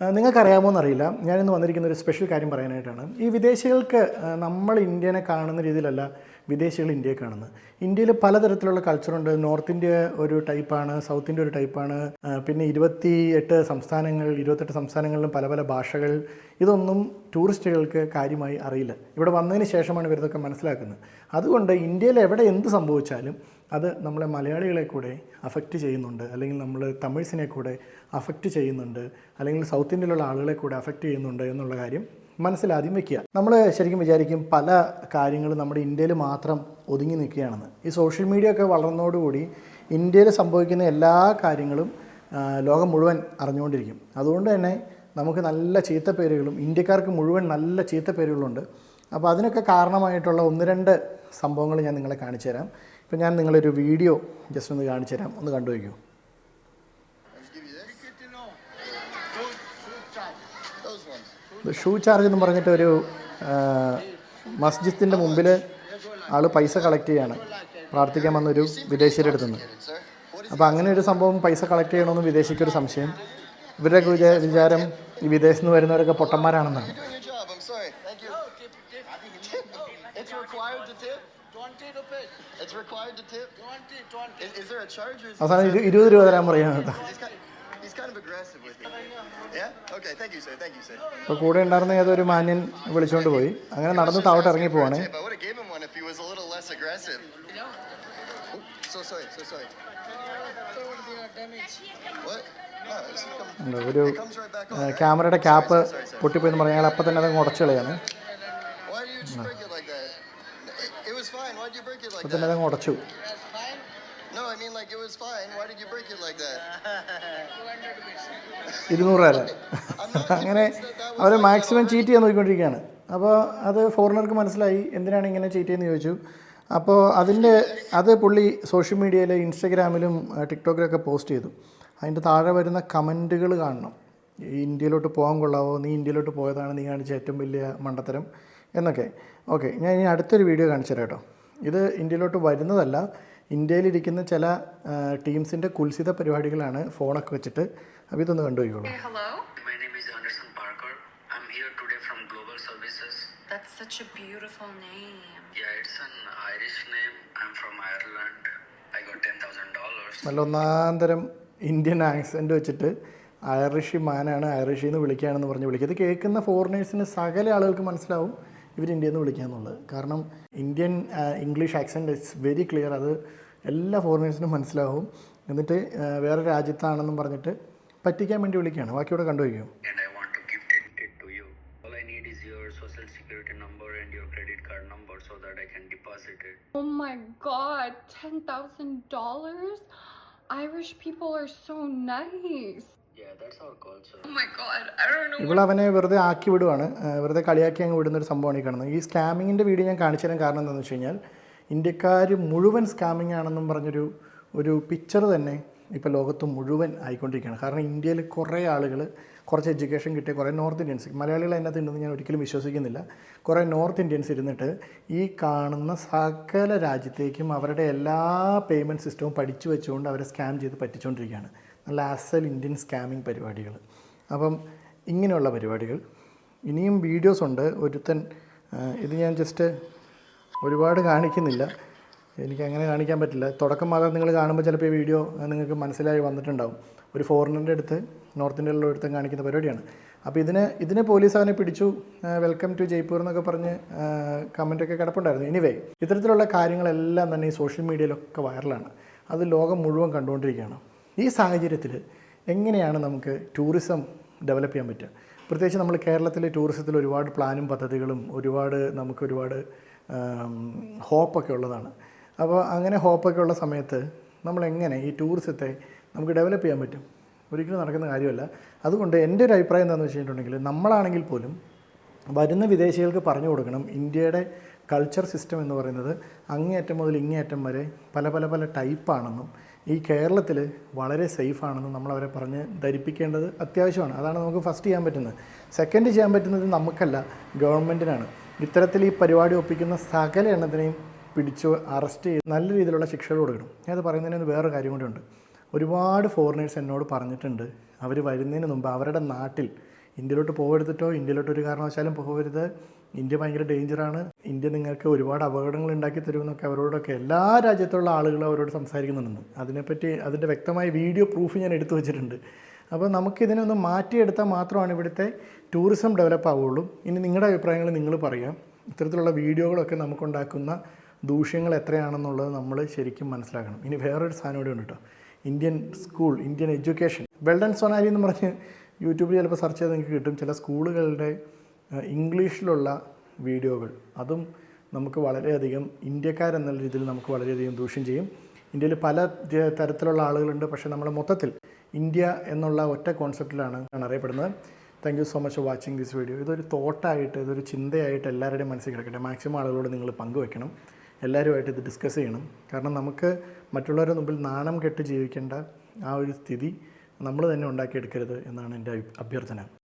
നിങ്ങൾക്കറിയാമോ എന്നറിയില്ല. ഞാനിന്ന് വന്നിരിക്കുന്ന ഒരു സ്പെഷ്യൽ കാര്യം പറയാനായിട്ടാണ്. ഈ വിദേശികൾക്ക് നമ്മൾ ഇന്ത്യനെ കാണുന്ന രീതിയിലല്ല വിദേശികൾ ഇന്ത്യയെ കാണുന്നത് ഇന്ത്യയിൽ പലതരത്തിലുള്ള കൾച്ചറുണ്ട് നോർത്ത് ഇന്ത്യ ഒരു ടൈപ്പാണ് സൗത്ത് ഇന്ത്യ ഒരു ടൈപ്പാണ് പിന്നെ ഇരുപത്തി എട്ട് സംസ്ഥാനങ്ങൾ ഇരുപത്തെട്ട് സംസ്ഥാനങ്ങളിലും പല പല ഭാഷകൾ. ഇതൊന്നും ടൂറിസ്റ്റുകൾക്ക് കാര്യമായി അറിയില്ല. ഇവിടെ വന്നതിന് ശേഷമാണ് ഇവരിതൊക്കെ മനസ്സിലാക്കുന്നത്. അതുകൊണ്ട് ഇന്ത്യയിൽ എവിടെ എന്ത് സംഭവിച്ചാലും അത് നമ്മളെ മലയാളികളെ കൂടെ അഫക്റ്റ് ചെയ്യുന്നുണ്ട്. അല്ലെങ്കിൽ നമ്മൾ തമിഴ്സിനെ കൂടെ അഫക്റ്റ് ചെയ്യുന്നുണ്ട്. അല്ലെങ്കിൽ സൗത്ത് ഇന്ത്യയിലുള്ള ആളുകളെ കൂടെ അഫക്റ്റ് ചെയ്യുന്നുണ്ട് എന്നുള്ള കാര്യം മനസ്സിലാദ്യം വെക്കുക. നമ്മൾ ശരിക്കും വിചാരിക്കും പല കാര്യങ്ങളും നമ്മുടെ ഇന്ത്യയിൽ മാത്രം ഒതുങ്ങി നിൽക്കുകയാണെന്ന്. ഈ സോഷ്യൽ മീഡിയ ഒക്കെ വളർന്നതോടുകൂടി ഇന്ത്യയിൽ സംഭവിക്കുന്ന എല്ലാ കാര്യങ്ങളും ലോകം മുഴുവൻ അറിഞ്ഞുകൊണ്ടിരിക്കും. അതുകൊണ്ട് തന്നെ നമുക്ക് നല്ല ചീത്ത പേരുകളും ഇന്ത്യക്കാർക്ക് മുഴുവൻ നല്ല ചീത്ത പേരുകളുണ്ട് അപ്പോൾ അതിനൊക്കെ കാരണമായിട്ടുള്ള ഒന്ന് രണ്ട് സംഭവങ്ങൾ ഞാൻ നിങ്ങളെ കാണിച്ചു തരാം ഇപ്പം ഞാൻ നിങ്ങളൊരു വീഡിയോ ജസ്റ്റ് ഒന്ന് കാണിച്ചു തരാം ഒന്ന് കണ്ടു വയ്ക്കൂ ഷൂ ചാർജ് എന്ന് പറഞ്ഞിട്ട് ഒരു മസ്ജിദിന്റെ മുമ്പിൽ ആൾ പൈസ കളക്ട് ചെയ്യാണ്. പ്രാർത്ഥിക്കാൻ വന്നൊരു വിദേശിയുടെ അടുത്ത് നിന്ന് അപ്പോൾ അങ്ങനെ ഒരു സംഭവം പൈസ കളക്ട് ചെയ്യണമെന്ന് വിദേശിക്കൊരു സംശയം. ഇവരുടെയൊക്കെ വിചാ വിചാരം ഈ വിദേശത്ത് നിന്ന് വരുന്നവരൊക്കെ പൊട്ടന്മാരാണെന്നാണ്. അവസാനം ഇരുപത് രൂപ തരാൻ പറയാം കേട്ടോ അപ്പൊ കൂടെ ഉണ്ടായിരുന്ന ഏതോ ഒരു മാന്യൻ വിളിച്ചോണ്ട് പോയി. അങ്ങനെ നടന്ന് താവട്ട് ഇറങ്ങി പോവാണ്. ഒരു ക്യാമറയുടെ ക്യാപ്പ് പൊട്ടിപ്പോയെന്ന് പറഞ്ഞാൽ അപ്പൊ തന്നെ അത് മുടച്ചു കളയാണ്. അപ്പൊ തന്നെ അത് മുടച്ചു No, I mean like it was fine. Why did you break it like that? ഇരുന്നൂറ് not അങ്ങനെ അവർ മാക്സിമം ചീറ്റ് ചെയ്യാൻ നോക്കിക്കൊണ്ടിരിക്കുകയാണ്. അപ്പോൾ അത് ഫോറിനർക്ക് മനസ്സിലായി. എന്തിനാണ് ഇങ്ങനെ ചീറ്റ് ചെയ്യുന്നത് ചോദിച്ചു. അപ്പോൾ അതിന്റെ അത് പുള്ളി സോഷ്യൽ മീഡിയയിൽ ഇൻസ്റ്റഗ്രാമിലും ടിക്ടോക്കിലൊക്കെ പോസ്റ്റ് ചെയ്തു. അതിന്റെ താഴെ വരുന്ന കമന്റുകൾ കാണണം. ഇന്ത്യയിലോട്ട് പോകാൻ കൊള്ളാവോ? നീ ഇന്ത്യയിലോട്ട് പോയതാണ് നീ കാണിച്ച ഏറ്റവും വലിയ മണ്ടത്തരം എന്നൊക്കെ. ഓക്കെ ഞാൻ ഇനി അടുത്തൊരു വീഡിയോ കാണിച്ചു തരാം കേട്ടോ. ഇത് ഇന്ത്യയിലോട്ട് വരുന്നതല്ല. ഇന്ത്യയിലിരിക്കുന്ന ചില ടീംസിന്റെ കുൽസിത പരിപാടികളാണ് ഫോണൊക്കെ വെച്ചിട്ട് അപ്പോൾ ഇതൊന്ന് കണ്ടുപോയിക്കോളൂ Say. My name is Anderson Parker. I'm here today from Global Services. That's such a beautiful name. Yeah, it's an Irish name. I'm from Ireland. I got $10,000. നല്ല ഒന്നാന്തരം ഇന്ത്യൻ ആക്സെന്റ് വെച്ചിട്ട് ഐറിഷി മാനാണ് ഐറിഷ് എന്ന് വിളിക്കുകയാണെന്ന് പറഞ്ഞ് വിളിക്കുക ഇത് കേൾക്കുന്ന ഫോറിനേഴ്സിന് സകല ആളുകൾക്ക് മനസ്സിലാവും ഇവർ ഇന്ത്യയിൽ നിന്ന് വിളിക്കുക എന്നുള്ളത് കാരണം Indian English accent it's very clear അത് എല്ലാ ഫോറിനേഴ്സിനും മനസ്സിലാവും എന്നിട്ട് വേറെ രാജ്യത്താണെന്നും പറഞ്ഞിട്ട് പറ്റിക്കാൻ വേണ്ടി വിളിക്കുകയാണ് ബാക്കിയോടെ കണ്ടുവയ്ക്കും And I want to gift it, it to you. All I need is your social security number and your credit card number so that I can deposit it. Oh my god, $10,000? Irish people are so nice. Yeah, that's our culture. Oh my god, I don't know. ഇവളവനെ വെറുതെ ആക്കി വിടുവാണ് വെറുതെ കളിയാക്കി അങ്ങ് വിടുന്ന ഒരു സംഭവമാണ് ഈ കാണുന്നത് ഈ സ്കാമിങ്ങിന്റെ വീഡിയോ ഞാൻ കാണിച്ചു തരാൻ കാരണം എന്താണെന്ന് വെച്ച് കഴിഞ്ഞാൽ ഇന്ത്യക്കാർ മുഴുവൻ സ്കാമിംഗ് ആണെന്നും പറഞ്ഞൊരു ഒരു പിക്ചർ തന്നെ ഇപ്പോൾ ലോകത്ത് മുഴുവൻ ആയിക്കൊണ്ടിരിക്കുകയാണ് കാരണം ഇന്ത്യയിൽ കുറേ ആളുകൾ കുറച്ച് എഡ്യൂക്കേഷൻ കിട്ടിയ കുറേ നോർത്ത് ഇന്ത്യൻസ് മലയാളികൾ അതിനകത്ത് ഉണ്ടെന്ന് ഞാൻ ഒരിക്കലും വിശ്വസിക്കുന്നില്ല കുറേ നോർത്ത് ഇന്ത്യൻസ് ഇരുന്നിട്ട് ഈ കാണുന്ന സകല രാജ്യത്തേക്കും അവരുടെ എല്ലാ പേയ്മെന്റ് സിസ്റ്റവും പഠിച്ചു വെച്ചുകൊണ്ട് അവരെ സ്കാം ചെയ്ത് പറ്റിച്ചുകൊണ്ടിരിക്കുകയാണ് നല്ല അസൽ ഇന്ത്യൻ സ്കാമിങ് പരിപാടികൾ. അപ്പം ഇങ്ങനെയുള്ള പരിപാടികൾ. ഇനിയും വീഡിയോസ് ഉണ്ട്. ഒരുത്തൻ ഇത് ഞാൻ ജസ്റ്റ് ഒരുപാട് കാണിക്കുന്നില്ല. എനിക്ക് അങ്ങനെ കാണിക്കാൻ പറ്റില്ല. തുടക്കം മാത്രം നിങ്ങൾ കാണുമ്പോൾ ചിലപ്പോൾ ഈ വീഡിയോ നിങ്ങൾക്ക് മനസ്സിലായി വന്നിട്ടുണ്ടാവും. ഒരു ഫോറിനറിന്റെ അടുത്ത് നോർത്ത് ഇന്ത്യയിലുള്ള ഒരുത്തൻ കാണിക്കുന്ന പരിപാടിയാണ്. അപ്പോൾ ഇതിനെ ഇതിനെ പോലീസ് അവനെ പിടിച്ചു. വെൽക്കം ടു ജയ്പൂർ എന്നൊക്കെ പറഞ്ഞ് കമന്റൊക്കെ കിടപ്പുണ്ടായിരുന്നു. എനിവേ ഇത്തരത്തിലുള്ള കാര്യങ്ങളെല്ലാം തന്നെ ഈ സോഷ്യൽ മീഡിയയിലൊക്കെ വൈറലാണ് അത് ലോകം മുഴുവൻ കണ്ടുകൊണ്ടിരിക്കുകയാണ്. ഈ സാഹചര്യത്തിൽ എങ്ങനെയാണ് നമുക്ക് ടൂറിസം ഡെവലപ്പ് ചെയ്യാൻ പറ്റുക? പ്രത്യേകിച്ച് നമ്മൾ കേരളത്തിലെ ടൂറിസത്തിൽ ഒരുപാട് പ്ലാനും പദ്ധതികളും ഒരുപാട് നമുക്ക് ഒരുപാട് ഹോപ്പൊക്കെ ഉള്ളതാണ്. അപ്പോൾ അങ്ങനെ ഹോപ്പൊക്കെ ഉള്ള സമയത്ത് നമ്മൾ എങ്ങനെ ഈ ടൂറിസത്തെ നമുക്ക് ഡെവലപ്പ് ചെയ്യാൻ പറ്റും? ഒരിക്കലും നടക്കുന്ന കാര്യമല്ല. അതുകൊണ്ട് എന്റെ ഒരു അഭിപ്രായം എന്താണെന്ന് വെച്ചിട്ടുണ്ടെങ്കിൽ നമ്മളാണെങ്കിൽ പോലും വരുന്ന വിദേശികൾക്ക് പറഞ്ഞു കൊടുക്കണം ഇന്ത്യയുടെ കൾച്ചർ സിസ്റ്റം എന്ന് പറയുന്നത് അങ്ങേയറ്റം മുതൽ ഇങ്ങേയറ്റം വരെ പല പല പല ടൈപ്പാണെന്നും ഈ കേരളത്തിൽ വളരെ സേഫാണെന്ന് അവരെ പറഞ്ഞ് ധരിപ്പിക്കേണ്ടത് അത്യാവശ്യമാണ്. അതാണ് നമുക്ക് ഫസ്റ്റ് ചെയ്യാൻ പറ്റുന്നത്. സെക്കൻഡ് ചെയ്യാൻ പറ്റുന്നത് നമുക്കല്ല ഗവൺമെന്റിനാണ് ഇത്തരത്തിൽ ഈ പരിപാടി ഒപ്പിക്കുന്ന സകല എണ്ണത്തിനെയും പിടിച്ചു അറസ്റ്റ് ചെയ്ത് നല്ല രീതിയിലുള്ള ശിക്ഷകൾ കൊടുക്കണം. ഞാനത് പറയുന്നതിന് വേറൊരു കാര്യം കൂടെയുണ്ട് ഒരുപാട് ഫോറിനേഴ്സ് എന്നോട് പറഞ്ഞിട്ടുണ്ട്. അവർ വരുന്നതിന് മുമ്പ് അവരുടെ നാട്ടിൽ ഇന്ത്യയിലോട്ട് പോകരുതിട്ടോ ഇന്ത്യയിലോട്ട് ഒരു കാരണവശാലും പോകരുത് ഇന്ത്യ ഭയങ്കര ഡേഞ്ചറാണ്. ഇന്ത്യ നിങ്ങൾക്ക് ഒരുപാട് അപകടങ്ങൾ ഉണ്ടാക്കി തരുമെന്നൊക്കെ അവരോടൊക്കെ എല്ലാ രാജ്യത്തുള്ള ആളുകളും അവരോട് സംസാരിക്കുന്നുണ്ടെന്ന് അതിനെപ്പറ്റി അതിന്റെ വ്യക്തമായ വീഡിയോ പ്രൂഫ് ഞാൻ എടുത്തു വെച്ചിട്ടുണ്ട്. അപ്പോൾ നമുക്കിതിനെ ഒന്ന് മാറ്റിയെടുത്താൽ മാത്രമാണ് ഇവിടുത്തെ ടൂറിസം ഡെവലപ്പ് ആവുള്ളൂ. ഇനി നിങ്ങളുടെ അഭിപ്രായങ്ങൾ നിങ്ങൾ പറയാം. ഇത്തരത്തിലുള്ള വീഡിയോകളൊക്കെ നമുക്കുണ്ടാക്കുന്ന ദൂഷ്യങ്ങൾ എത്രയാണെന്നുള്ളത് നമ്മൾ ശരിക്കും മനസ്സിലാക്കണം. ഇനി വേറൊരു സാധനം കൂടി ഉണ്ട് കേട്ടോ. Indian school Indian education. Well done Sonali എന്ന് പറഞ്ഞ് യൂട്യൂബിൽ ചിലപ്പോൾ സെർച്ച് ചെയ്ത് നിങ്ങൾക്ക് കിട്ടും. ചില സ്കൂളുകളുടെ ഇംഗ്ലീഷിലുള്ള വീഡിയോകൾ. അതും നമുക്ക് വളരെയധികം ഇന്ത്യക്കാരെന്നുള്ള രീതിയിൽ നമുക്ക് വളരെയധികം ദൂഷ്യം ചെയ്യും. ഇന്ത്യയിൽ പല തരത്തിലുള്ള ആളുകളുണ്ട്. പക്ഷേ നമ്മൾ മൊത്തത്തിൽ ഇന്ത്യ എന്നുള്ള ഒറ്റ കോൺസെപ്റ്റിലാണ് അറിയപ്പെടുന്നത്. Thank you so much for watching this video ഇതൊരു തോട്ടായിട്ട് ഇതൊരു ചിന്തയായിട്ട് എല്ലാവരുടെയും മനസ്സിൽ കിടക്കട്ടെ. മാക്സിമം ആളുകളോട് നിങ്ങൾ പങ്കുവെക്കണം എല്ലാവരുമായിട്ട് ഇത് ഡിസ്കസ് ചെയ്യണം. കാരണം നമുക്ക് മറ്റുള്ളവരുടെ മുമ്പിൽ നാണം കെട്ട് ജീവിക്കേണ്ട ആ ഒരു സ്ഥിതി നമ്മൾ തന്നെ ഉണ്ടാക്കിയെടുക്കരുത് എന്നാണ് എന്റെ അഭ്യർത്ഥന.